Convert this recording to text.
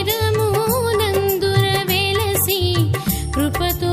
తీరమునందుర వెలసి కృపతో